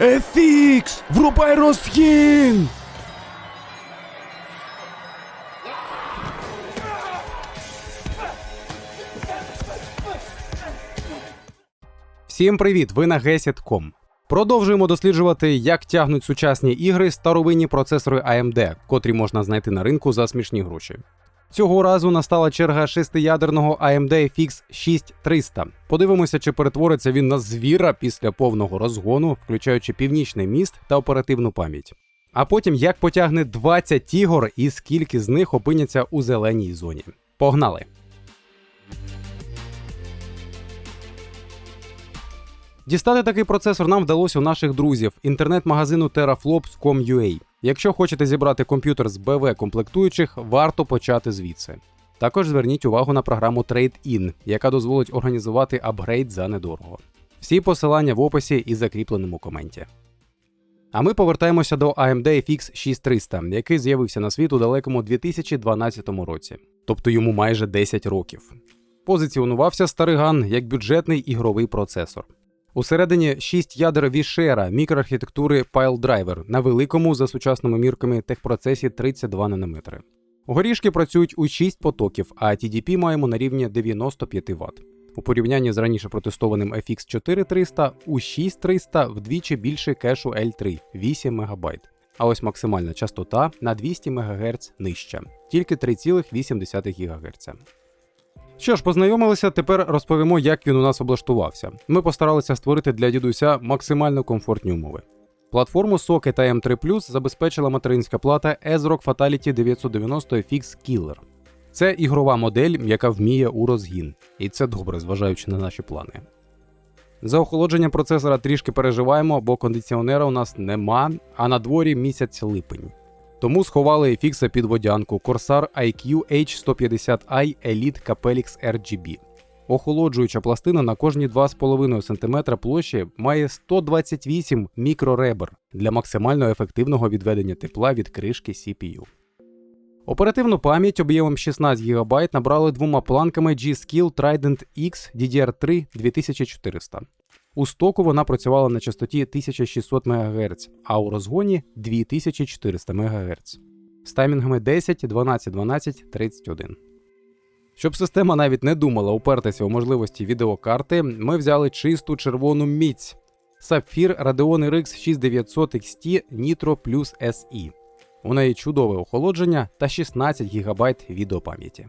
FX! Врубай розгін! Всім привіт! Ви на Gesit.com. Продовжуємо досліджувати, як тягнуть сучасні ігри старовинні процесори AMD, котрі можна знайти на ринку за смішні гроші. Цього разу настала черга шестиядерного AMD FX 6300. Подивимося, чи перетвориться він на звіра після повного розгону, включаючи північний міст та оперативну пам'ять. А потім як потягне 20 ігор і скільки з них опиняться у зеленій зоні. Погнали! Дістати такий процесор нам вдалося у наших друзів інтернет-магазину teraflops.com.ua. Якщо хочете зібрати комп'ютер з БВ комплектуючих, варто почати звідси. Також зверніть увагу на програму Trade-in, яка дозволить організувати апгрейд за недорого. Всі посилання в описі і закріпленому коменті. А ми повертаємося до AMD FX 6300, який з'явився на світ у далекому 2012 році, тобто йому майже 10 років. Позиціонувався Стариган як бюджетний ігровий процесор. Усередині 6 ядер вішера мікроархітектури PileDriver на великому за сучасними мірками техпроцесі 32 нм. Горішки працюють у 6 потоків, а TDP маємо на рівні 95 Вт. У порівнянні з раніше протестованим FX 4300 у 6300 вдвічі більше кешу L3 8 МБ. А ось максимальна частота на 200 МГц нижча, тільки 3,8 ГГц. Що ж, познайомилися, тепер розповімо, як він у нас облаштувався. Ми постаралися створити для дідуся максимально комфортні умови. Платформу Socket AM3 Plus забезпечила материнська плата ASRock Fatality 990 FX Killer. Це ігрова модель, яка вміє у розгін, і це добре, зважаючи на наші плани. За охолодження процесора трішки переживаємо, бо кондиціонера у нас нема, а на дворі місяць липень. Тому сховали FX під водянку Corsair IQ H150i Elite Capelix RGB. Охолоджуюча пластина на кожні 2,5 см площі має 128 мікроребер для максимально ефективного відведення тепла від кришки CPU. Оперативну пам'ять об'ємом 16 ГБ набрали двома планками G-Skill Trident X DDR3 2400. У стоку вона працювала на частоті 1600 МГц, а у розгоні 2400 МГц з таймінгами 10, 12, 12, 31. Щоб система навіть не думала упертися у можливості відеокарти, ми взяли чисту червону міць Sapphire Radeon RX 6900 XT Nitro Plus SE. У неї чудове охолодження та 16 ГБ відеопам'яті.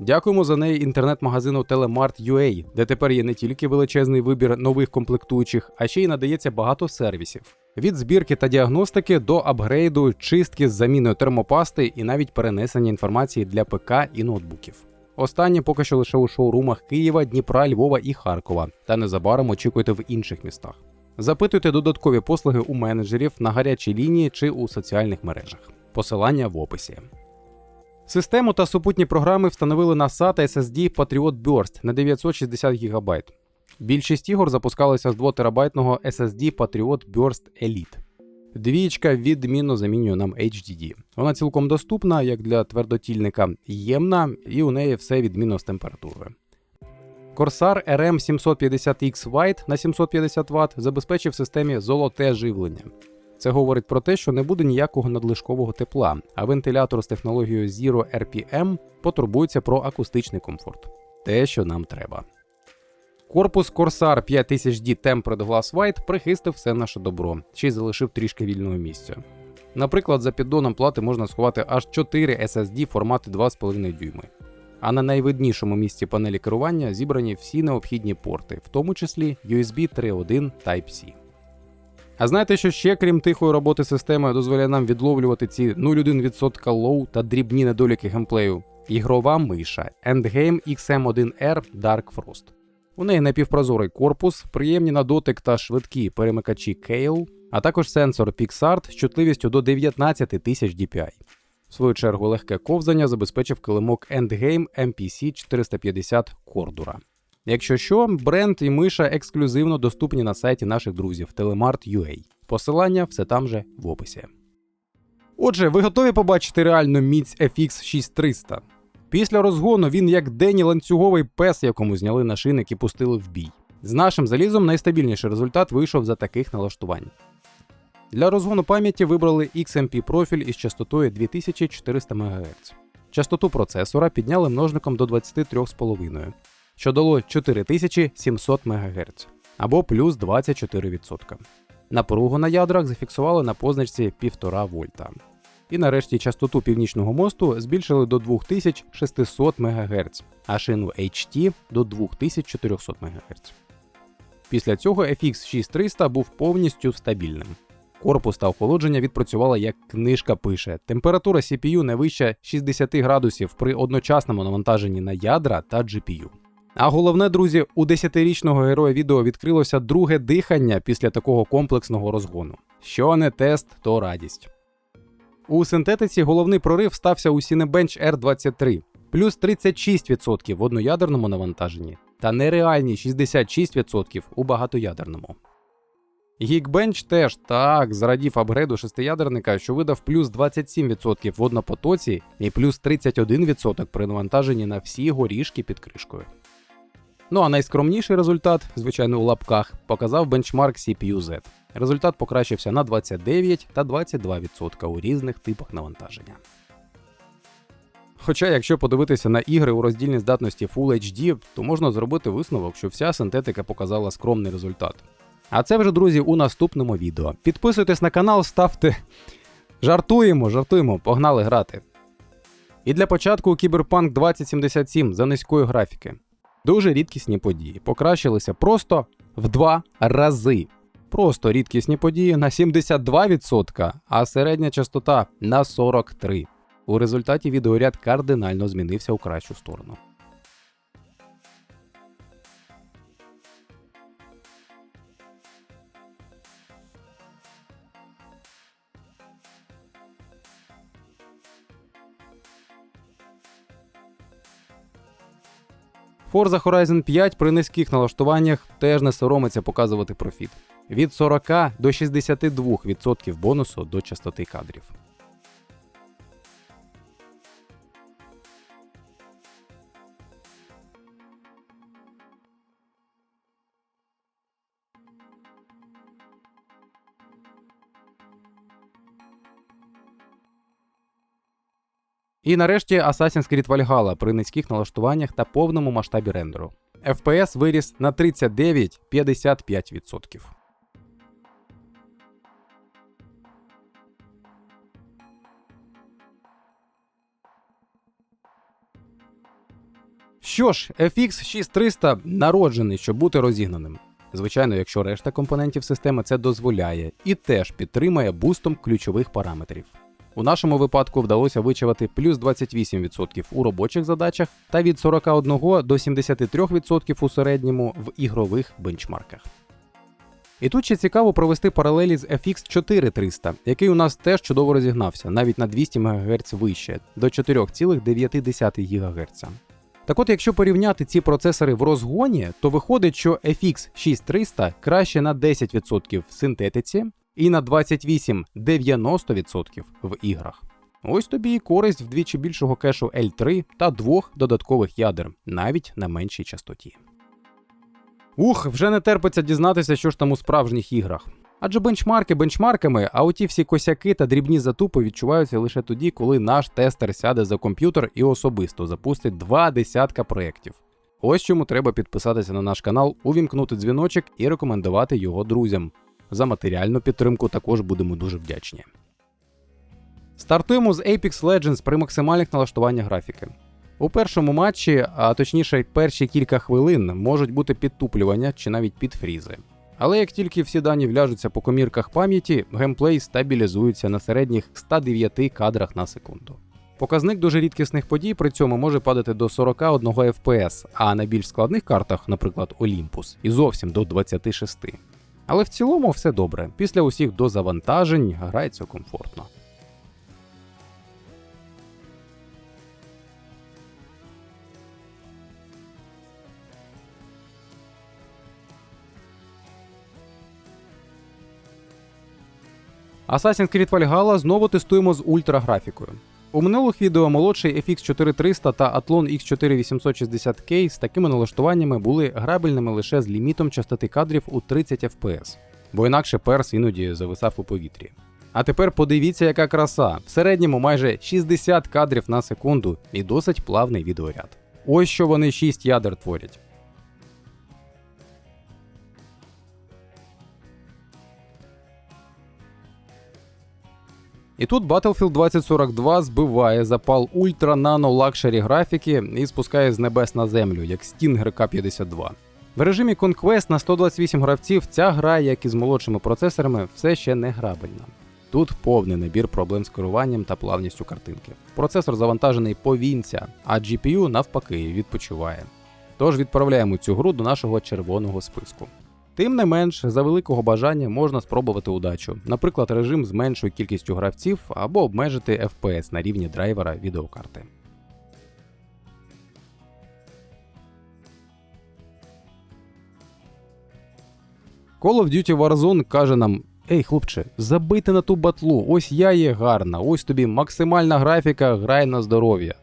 Дякуємо за неї інтернет-магазину Telemart.ua, де тепер є не тільки величезний вибір нових комплектуючих, а ще й надається багато сервісів. Від збірки та діагностики до апгрейду, чистки з заміною термопасти і навіть перенесення інформації для ПК і ноутбуків. Останнє поки що лише у шоурумах Києва, Дніпра, Львова і Харкова, та незабаром очікуйте в інших містах. Запитуйте додаткові послуги у менеджерів на гарячій лінії чи у соціальних мережах. Посилання в описі. Систему та супутні програми встановили на SATA SSD Patriot Burst на 960 ГБ. Більшість ігор запускалися з 2 терабайтного SSD Patriot Burst Elite. Двічка відмінно замінює нам HDD. Вона цілком доступна, як для твердотільника, ємна, і у неї все відмінно з температурою. Corsair RM750X White на 750 Вт забезпечив системі золоте живлення. Це говорить про те, що не буде ніякого надлишкового тепла, а вентилятор з технологією Zero RPM потурбується про акустичний комфорт. Те, що нам треба. Корпус Corsair 5000D Tempered Glass White прихистив все наше добро, ще й залишив трішки вільного місця. Наприклад, за піддоном плати можна сховати аж 4 SSD формати 2,5 дюйми. А на найвиднішому місці панелі керування зібрані всі необхідні порти, в тому числі USB 3.1 Type-C. А знаєте, що ще, крім тихої роботи системи, дозволяє нам відловлювати ці 0,1% лоу та дрібні недоліки геймплею? Ігрова миша Endgame XM1R Dark Frost. У неї напівпрозорий корпус, приємні на дотик та швидкі перемикачі Kale, а також сенсор PixArt з чутливістю до 19 тисяч DPI. В свою чергу легке ковзання забезпечив килимок Endgame MPC 450 Cordura. Якщо що, бренд і миша ексклюзивно доступні на сайті наших друзів Telemart.ua. Посилання все там же в описі. Отже, ви готові побачити реальну міць FX 6300? Після розгону він як Дені ланцюговий пес, якому зняли нашийник і пустили в бій. З нашим залізом найстабільніший результат вийшов за таких налаштувань. Для розгону пам'яті вибрали XMP профіль із частотою 2400 МГц. Частоту процесора підняли множником до 23,5, що дало 4700 МГц або плюс 24%. Напругу на ядрах зафіксували на позначці 1,5 вольта. І нарешті частоту північного мосту збільшили до 2600 МГц, а шину HT до 2400 МГц. Після цього FX 6300 був повністю стабільним. Корпус та охолодження відпрацювали як книжка пише. Температура CPU не вища 60 градусів при одночасному навантаженні на ядра та GPU. А головне, друзі, у 10-річного героя відео відкрилося друге дихання після такого комплексного розгону. Що не тест, то радість. У синтетиці головний прорив стався у Cinebench R23, плюс 36% в одноядерному навантаженні та нереальні 66% у багатоядерному. Geekbench теж так зрадів апгрейду шестиядерника, що видав плюс 27% в однопотоці і плюс 31% при навантаженні на всі горішки під кришкою. Ну а найскромніший результат, звичайно, у лапках, показав бенчмарк CPU-Z. Результат покращився на 29 та 22% у різних типах навантаження. Хоча, якщо подивитися на ігри у роздільній здатності Full HD, то можна зробити висновок, що вся синтетика показала скромний результат. А це вже, друзі, у наступному відео. Підписуйтесь на канал, ставте. Жартуємо, жартуємо, погнали грати. І для початку Cyberpunk 2077 за низької графіки. Дуже рідкісні події. Покращилися просто в два рази. Просто рідкісні події на 72%, а середня частота на 43%. У результаті відеоряд кардинально змінився у кращу сторону. Forza Horizon 5 при низьких налаштуваннях теж не соромиться показувати профіт від 40 до 62% бонусу до частоти кадрів. І нарешті Assassin's Creed Valhalla при низьких налаштуваннях та повному масштабі рендеру. FPS виріс на 39-55%. Що ж, FX 6300 народжений, щоб бути розігнаним. Звичайно, якщо решта компонентів системи це дозволяє, і теж підтримує бустом ключових параметрів. У нашому випадку вдалося вичавати плюс 28% у робочих задачах та від 41 до 73% у середньому в ігрових бенчмарках. І тут ще цікаво провести паралелі з FX 4300, який у нас теж чудово розігнався, навіть на 200 МГц вище, до 4,9 ГГц. Так от, якщо порівняти ці процесори в розгоні, то виходить, що FX 6300 краще на 10% в синтетиці, і на 28-90% в іграх. Ось тобі і користь вдвічі більшого кешу L3 та двох додаткових ядер, навіть на меншій частоті. Ух, вже не терпиться дізнатися, що ж там у справжніх іграх. Адже бенчмарки бенчмарками, а оті всі косяки та дрібні затупи відчуваються лише тоді, коли наш тестер сяде за комп'ютер і особисто запустить два десятка проєктів. Ось чому треба підписатися на наш канал, увімкнути дзвіночок і рекомендувати його друзям. За матеріальну підтримку також будемо дуже вдячні. Стартуємо з Apex Legends при максимальних налаштуваннях графіки. У першому матчі, а точніше, перші кілька хвилин, можуть бути підтуплювання чи навіть підфрізи. Але як тільки всі дані вляжуться по комірках пам'яті, геймплей стабілізується на середніх 109 кадрах на секунду. Показник дуже рідкісних подій при цьому може падати до 41 FPS, а на більш складних картах, наприклад, Olympus, і зовсім до 26. Але в цілому все добре. Після усіх дозавантажень грається комфортно. Assassin's Creed Valhalla знову тестуємо з ультраграфікою. У минулих відео молодший FX 4300 та Athlon X4860K з такими налаштуваннями були грабельними лише з лімітом частоти кадрів у 30 FPS, бо інакше перс іноді зависав у повітрі. А тепер подивіться, яка краса. В середньому майже 60 кадрів на секунду і досить плавний відеоряд. Ось що вони 6 ядер творять. І тут Battlefield 2042 збиває запал ультра нано лакшері графіки і спускає з небес на землю, як Stinger K52. В режимі Conquest на 128 гравців ця гра, як і з молодшими процесорами, все ще не грабельна. Тут повний набір проблем з керуванням та плавністю картинки. Процесор завантажений повінця, а GPU навпаки відпочиває. Тож відправляємо цю гру до нашого червоного списку. Тим не менш, за великого бажання можна спробувати удачу, наприклад, режим з меншою кількістю гравців або обмежити FPS на рівні драйвера відеокарти. Call of Duty Warzone каже нам: Ей, хлопче, забийте на ту батлу, ось я є гарна, ось тобі максимальна графіка, грай на здоров'я.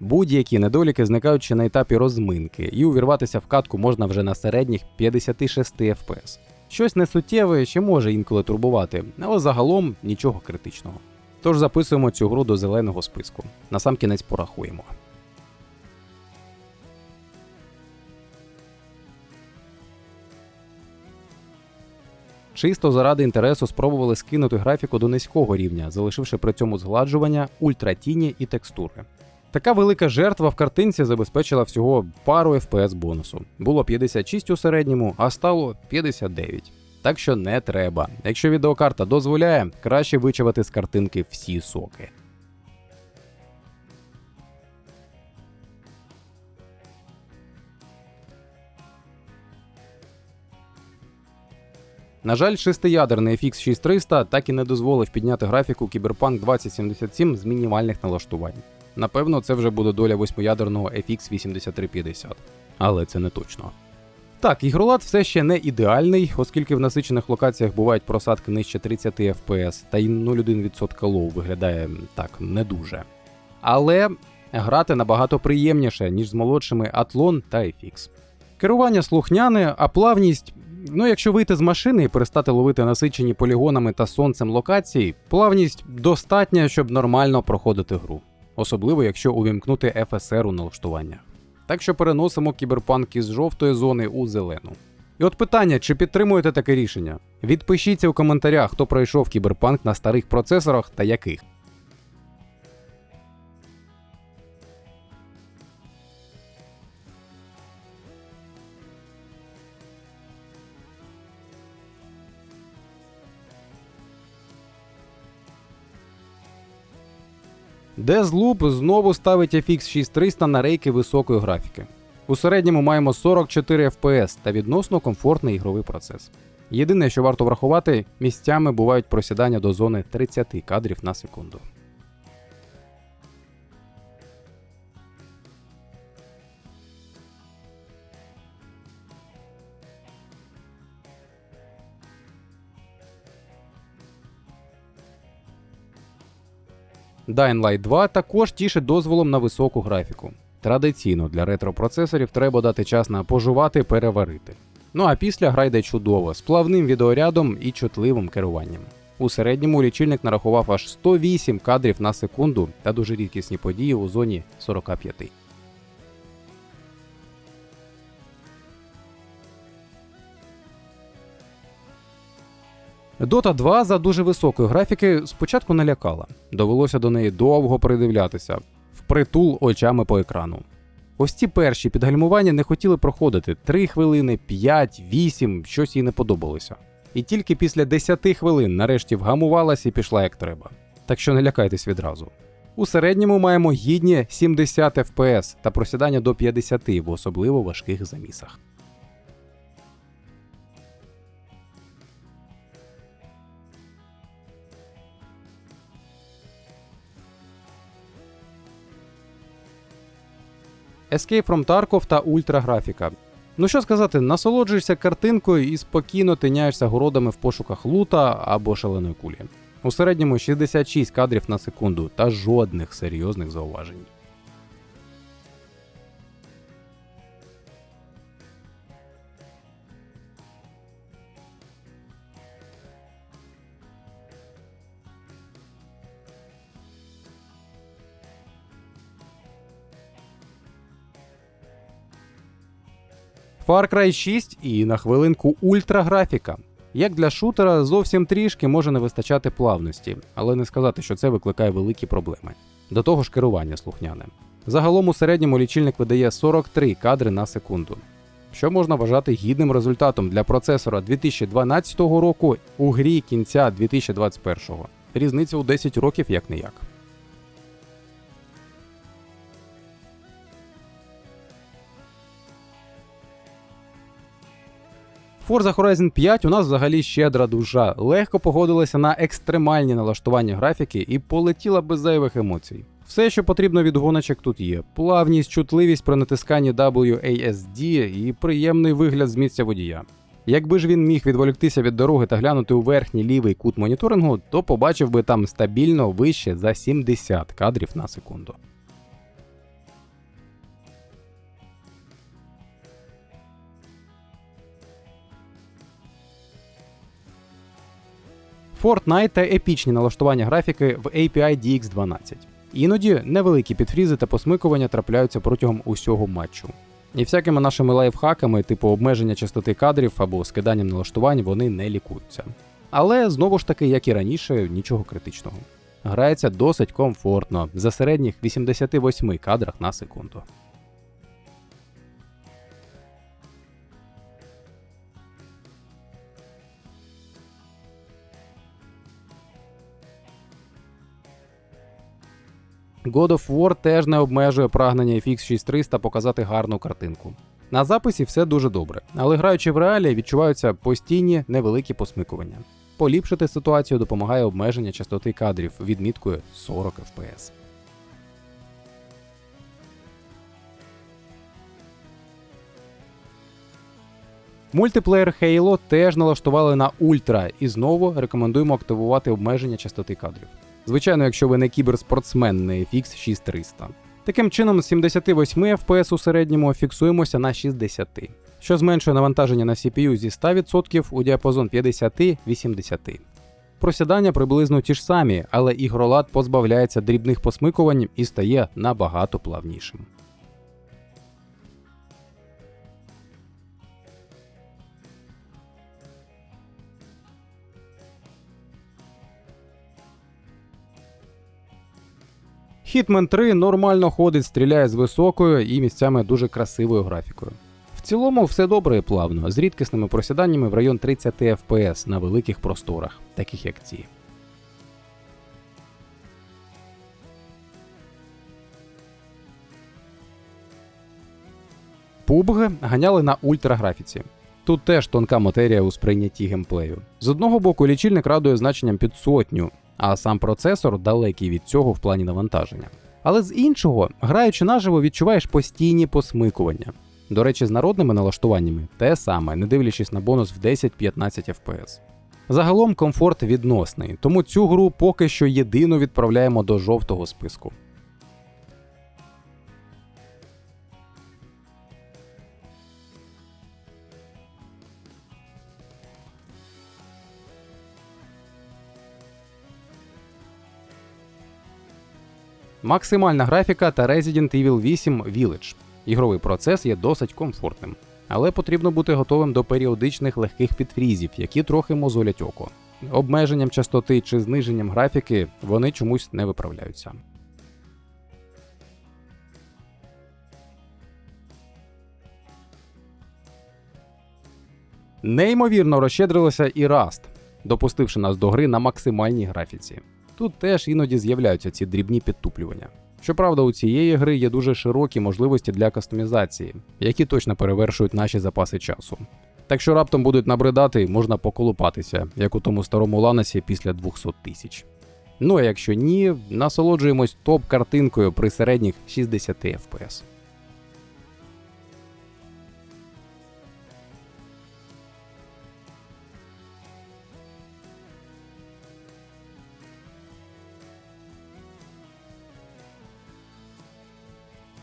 Будь-які недоліки зникають ще на етапі розминки, і увірватися в катку можна вже на середніх 56 FPS. Щось несуттєве ще може інколи турбувати, але загалом нічого критичного. Тож записуємо цю гру до зеленого списку. Насамкінець порахуємо. Чисто заради інтересу спробували скинути графіку до низького рівня, залишивши при цьому згладжування, ультратіні і текстури. Така велика жертва в картинці забезпечила всього пару FPS бонусу. Було 56 у середньому, а стало 59. Так що не треба. Якщо відеокарта дозволяє, краще вичавати з картинки всі соки. На жаль, шестиядерний FX 6300 так і не дозволив підняти графіку Cyberpunk 2077 з мінімальних налаштувань. Напевно, це вже буде доля восьмиядерного FX 8350, але це не точно. Так, ігролад все ще не ідеальний, оскільки в насичених локаціях бувають просадки нижче 30 FPS, та й 0,1% лоу виглядає так не дуже. Але грати набагато приємніше, ніж з молодшими Athlon та FX. Керування слухняне, а плавність. Ну, якщо вийти з машини і перестати ловити насичені полігонами та сонцем локації, плавність достатня, щоб нормально проходити гру особливо якщо увімкнути FSR у налаштуваннях. Так що переносимо кіберпанк із жовтої зони у зелену. І от питання, чи підтримуєте таке рішення? Відпишіться у коментарях, хто пройшов кіберпанк на старих процесорах та яких. Deathloop знову ставить FX 6300 на рейки високої графіки. У середньому маємо 44 FPS та відносно комфортний ігровий процес. Єдине, що варто врахувати, місцями бувають просідання до зони 30 кадрів на секунду. Dying Light 2 також тішить дозволом на високу графіку. Традиційно для ретро-процесорів треба дати час на пожувати, переварити. Ну а після гра йде чудово, з плавним відеорядом і чутливим керуванням. У середньому лічильник нарахував аж 108 кадрів на секунду та дуже рідкісні події у зоні 45. Dota 2 за дуже високої графіки спочатку налякала. Довелося до неї довго придивлятися, впритул очами по екрану. Ось ці перші підгальмування не хотіли проходити 3 хвилини, 5, 8, щось їй не подобалося. І тільки після 10 хвилин нарешті вгамувалася і пішла як треба. Так що не лякайтесь відразу. У середньому маємо гідні 70 FPS та просідання до 50 в особливо важких замісах. Escape from Tarkov та ультраграфіка. Ну що сказати, насолоджуєшся картинкою і спокійно тиняєшся городами в пошуках лута або шаленої кулі. У середньому 66 кадрів на секунду та жодних серйозних зауважень. Far Cry 6 і на хвилинку ультраграфіка. Як для шутера, зовсім трішки може не вистачати плавності, але не сказати, що це викликає великі проблеми. До того ж керування слухняне. Загалом у середньому лічильник видає 43 кадри на секунду, що можна вважати гідним результатом для процесора 2012 року у грі кінця 2021. Різниця у 10 років як не як. Forza Horizon 5 у нас взагалі щедра душа, легко погодилася на екстремальні налаштування графіки і полетіла без зайвих емоцій. Все, що потрібно від гоночок, тут є: плавність, чутливість при натисканні WASD і приємний вигляд з місця водія. Якби ж він міг відволіктися від дороги та глянути у верхній лівий кут моніторингу, то побачив би там стабільно вище за 70 кадрів на секунду. Fortnite та епічні налаштування графіки в API DX12. Іноді невеликі підфрізи та посмикування трапляються протягом усього матчу. І всякими нашими лайфхаками, типу обмеження частоти кадрів або скиданням налаштувань, вони не лікуються. Але знову ж таки, як і раніше, нічого критичного. Грається досить комфортно за середніх 88 кадрах на секунду. God of War теж не обмежує прагнення FX 6300 показати гарну картинку. На записі все дуже добре, але граючи в реалі, відчуваються постійні невеликі посмикування. Поліпшити ситуацію допомагає обмеження частоти кадрів відміткою 40 FPS. Мультиплеєр Halo теж налаштували на ультра і знову рекомендуємо активувати обмеження частоти кадрів. Звичайно, якщо ви не кіберспортсмен не FX 6300. Таким чином, з 78 FPS у середньому фіксуємося на 60, що зменшує навантаження на CPU зі 100% у діапазон 50-80. Просідання приблизно ті ж самі, але ігролад позбавляється дрібних посмикувань і стає набагато плавнішим. Hitman 3 нормально ходить, стріляє з високою і місцями дуже красивою графікою. В цілому все добре і плавно, з рідкісними просіданнями в район 30 FPS на великих просторах, таких як ці. PUBG ганяли на ультраграфіці. Тут теж тонка матерія у сприйнятті геймплею. З одного боку, лічильник радує значенням під сотню, а сам процесор далекий від цього в плані навантаження. Але з іншого, граючи наживо, відчуваєш постійні посмикування. До речі, з народними налаштуваннями те саме, не дивлячись на бонус в 10-15 FPS. Загалом комфорт відносний, тому цю гру поки що єдину відправляємо до жовтого списку. Максимальна графіка та Resident Evil 8 Village. Ігровий процес є досить комфортним, але потрібно бути готовим до періодичних легких підфрізів, які трохи мозолять око. Обмеженням частоти чи зниженням графіки вони чомусь не виправляються. Неймовірно розщедрилося і Rust, допустивши нас до гри на максимальній графіці. Тут теж іноді з'являються ці дрібні підтуплювання. Щоправда, у цієї гри є дуже широкі можливості для кастомізації, які точно перевершують наші запаси часу. Так що раптом будуть набридати, можна поколупатися, як у тому старому ланасі після 200 тисяч. Ну а якщо ні, насолоджуємось топ-картинкою при середніх 60 FPS.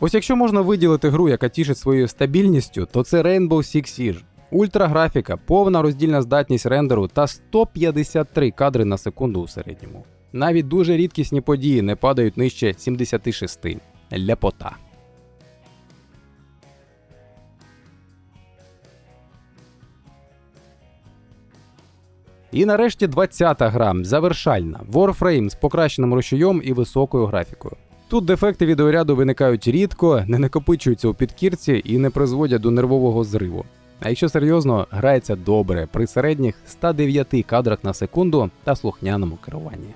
Ось якщо можна виділити гру, яка тішить своєю стабільністю, то це Rainbow Six Siege. Ультраграфіка, повна роздільна здатність рендеру та 153 кадри на секунду у середньому. Навіть дуже рідкісні події не падають нижче 76. Ляпота. І нарешті 20-та гра, завершальна Warframe з покращеним рушієм і високою графікою. Тут дефекти відеоряду виникають рідко, не накопичуються у підкірці і не призводять до нервового зриву. А якщо серйозно, грається добре при середніх 109 кадрах на секунду та слухняному керуванні.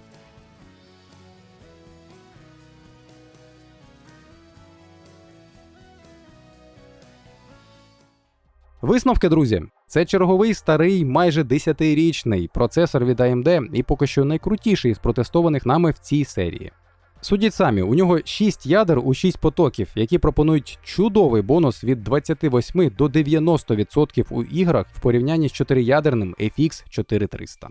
Висновки, друзі, це черговий старий, майже 10-річний процесор від AMD і поки що найкрутіший з протестованих нами в цій серії. Судіть самі, у нього 6 ядер у 6 потоків, які пропонують чудовий бонус від 28 до 90% у іграх в порівнянні з 4-ядерним FX 4300.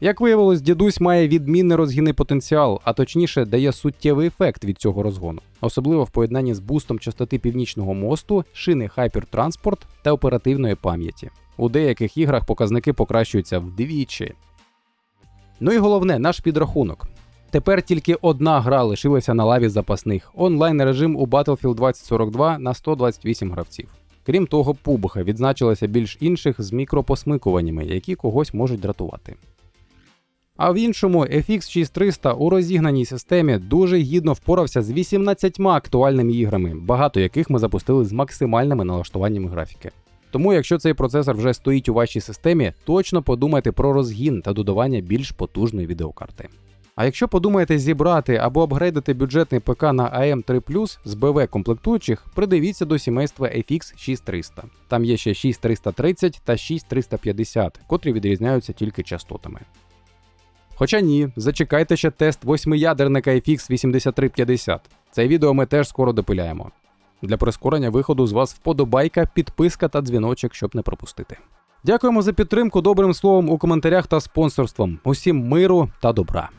Як виявилось, дідусь має відмінний розгінний потенціал, а точніше дає суттєвий ефект від цього розгону, особливо в поєднанні з бустом частоти північного мосту, шини Hypertransport та оперативної пам'яті. У деяких іграх показники покращуються вдвічі. Ну і головне, наш підрахунок. Тепер тільки одна гра лишилася на лаві запасних онлайн режим у Battlefield 2042 на 128 гравців. Крім того, пубха відзначилася більш інших з мікропосмикуваннями, які когось можуть дратувати. А в іншому FX 6300 у розігнаній системі дуже гідно впорався з 18 актуальними іграми, багато яких ми запустили з максимальними налаштуваннями графіки. Тому, якщо цей процесор вже стоїть у вашій системі, точно подумайте про розгін та додавання більш потужної відеокарти. А якщо подумаєте зібрати або апгрейдити бюджетний ПК на AM3 з БВ комплектуючих, придивіться до сімейства FX 6300. Там є ще 6330 та 6350, котрі відрізняються тільки частотами. Хоча ні, зачекайте ще тест восьмиядерника FX 8350. Це відео ми теж скоро допиляємо. Для прискорення виходу з вас вподобайка, підписка та дзвіночок, щоб не пропустити. Дякуємо за підтримку добрим словом у коментарях та спонсорством. Усім миру та добра.